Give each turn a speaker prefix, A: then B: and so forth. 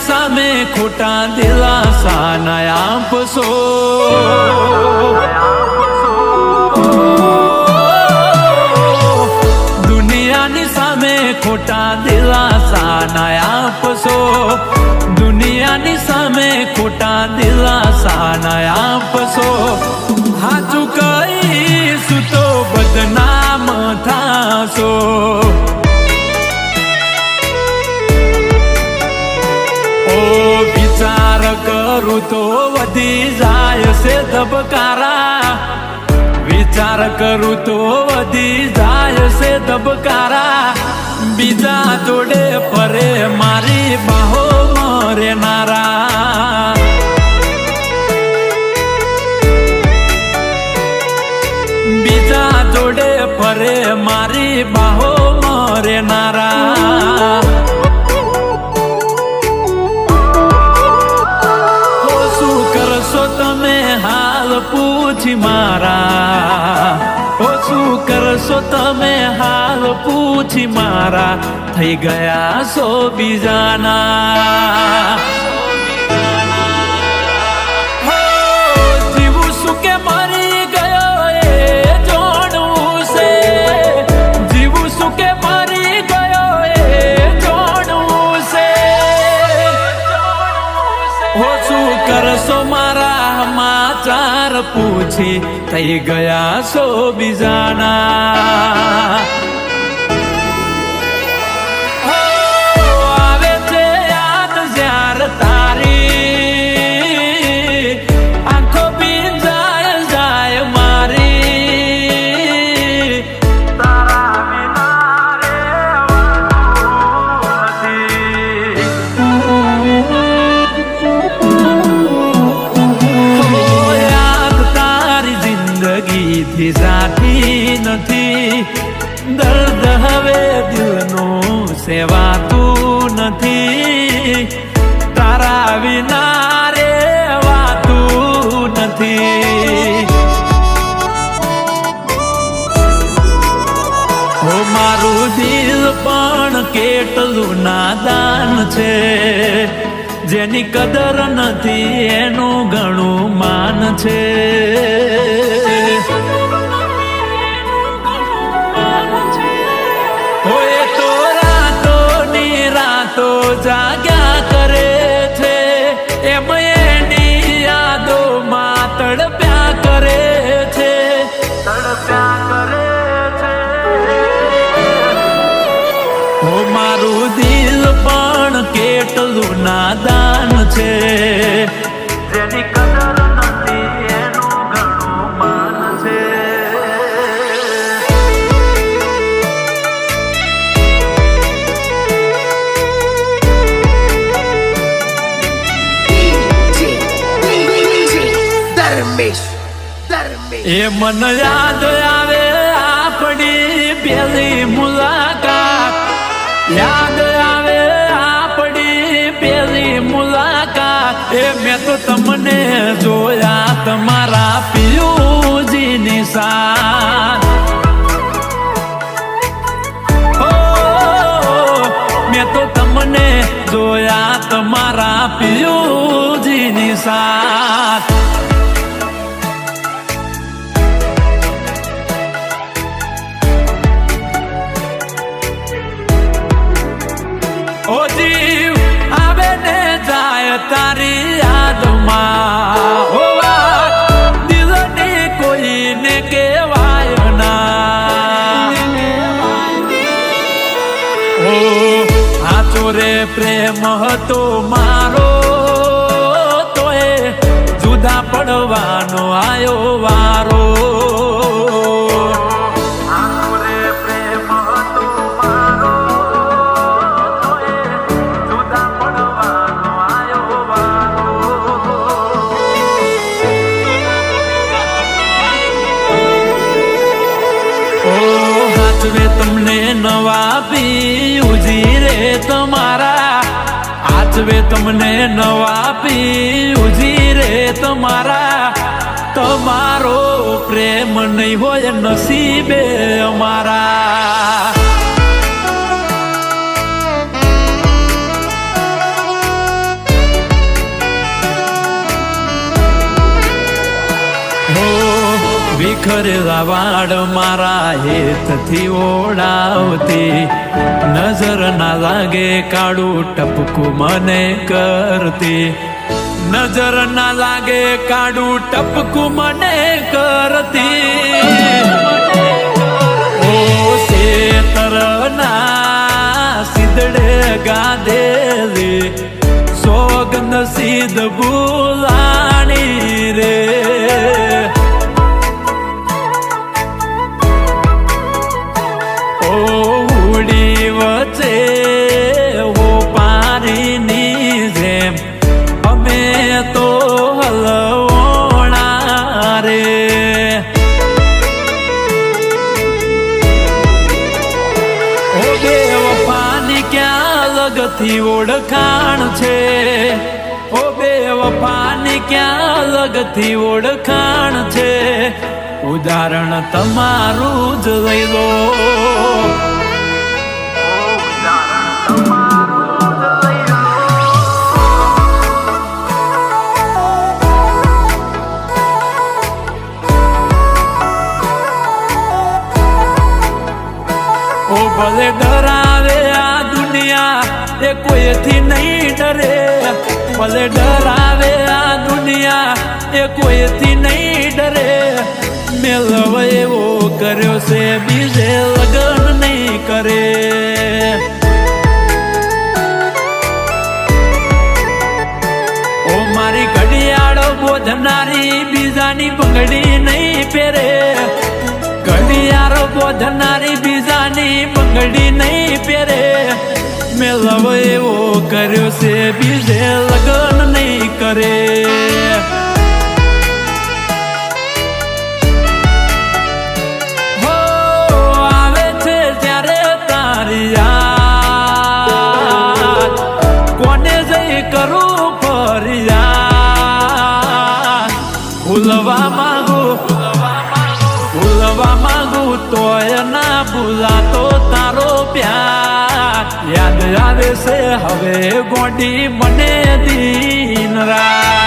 A: સામે ખોટા દિલાસા ના આપશો દુનિયાની સામે ખોટા દિલાસા ના આપશો દુનિયાની સામે ખોટા દિલાસા ના વિચાર કરું તો વધી જાય છે ધબકારા. વિચાર કરું તો વધી જાય છે ધબકારા. બીજા જોડે ફરે મારી બાહો મરે નારા. પૂછી મારા. ઓ શું કરશો તમે? હાલ પૂછી મારા. થઈ ગયા સો બીજાના. થઈ ગયા સો બીજાના. દર્દ હવે દિલનું સેવાતું નથી. તારા વિના રેવાતું નથી. હો મારું દિલ પણ કેટલું નાદાન છે. જેની કદર નથી એનું ઘણું માન છે. એ મન યાદ આવે આપણી પેલી મુલાકાત. યાદ આવે આપણી પેલી મુલાકાત. એ મેં તો તમને જોયા તમારા ઓ આવે ને જાય તારી ઓ દિલની કોઈને કહેવાય ના. ઓ પ્રેમ હતો મારો, તોય જુદા પડવાનો આયો. હાચવે તમને નવા પીયુજી રે તમારા. આચવે તમને નવા પીયુજી રે તમારા. તમારો પ્રેમ નહીં હોય નસીબે અમારા. વાડ મારા હેતથી ઓળાવતી નજર ના લાગે કાળું ટપકું મને કરતી. નજર ના લાગે કાળું ટપકું મને કરતી. ઓ શેતરના સિદડે ગાધેલી. સોગંદ સિદ્ધ ભૂલાણી ઓળખાણ છે. ઓ બે વફાની ક્યાં લગથી ઓળખાણ છે? ઉદાહરણ તમારું જ લઈ લો. ભલે ડરાવે આ દુનિયા, એ કોઈથી ભલે ડરાવે આ દુનિયા, એ કોઈથી નહીં ડરે. મેલવ એવો કર્યો છે, બીજે લગન નહીં કરે. ઓ મારી ઘડિયાળો બોધનારી, બીજાની બંગડી નહીં પહેરે. ઘડિયાળો બોધનારી, બીજાની બંગડી નહીં પહેરે. મેલવ એવો કર્યો છે, બીજે હો, આવે છે ત્યારે તારી કોને જઈ કરું ફરિયા ભૂલવા માંગુ ભૂલવા માંગુ તોય ના ભૂલાતો તારો પ્યાર. યાદ આવે છે, હવે ગોડી મને દી. sunrise.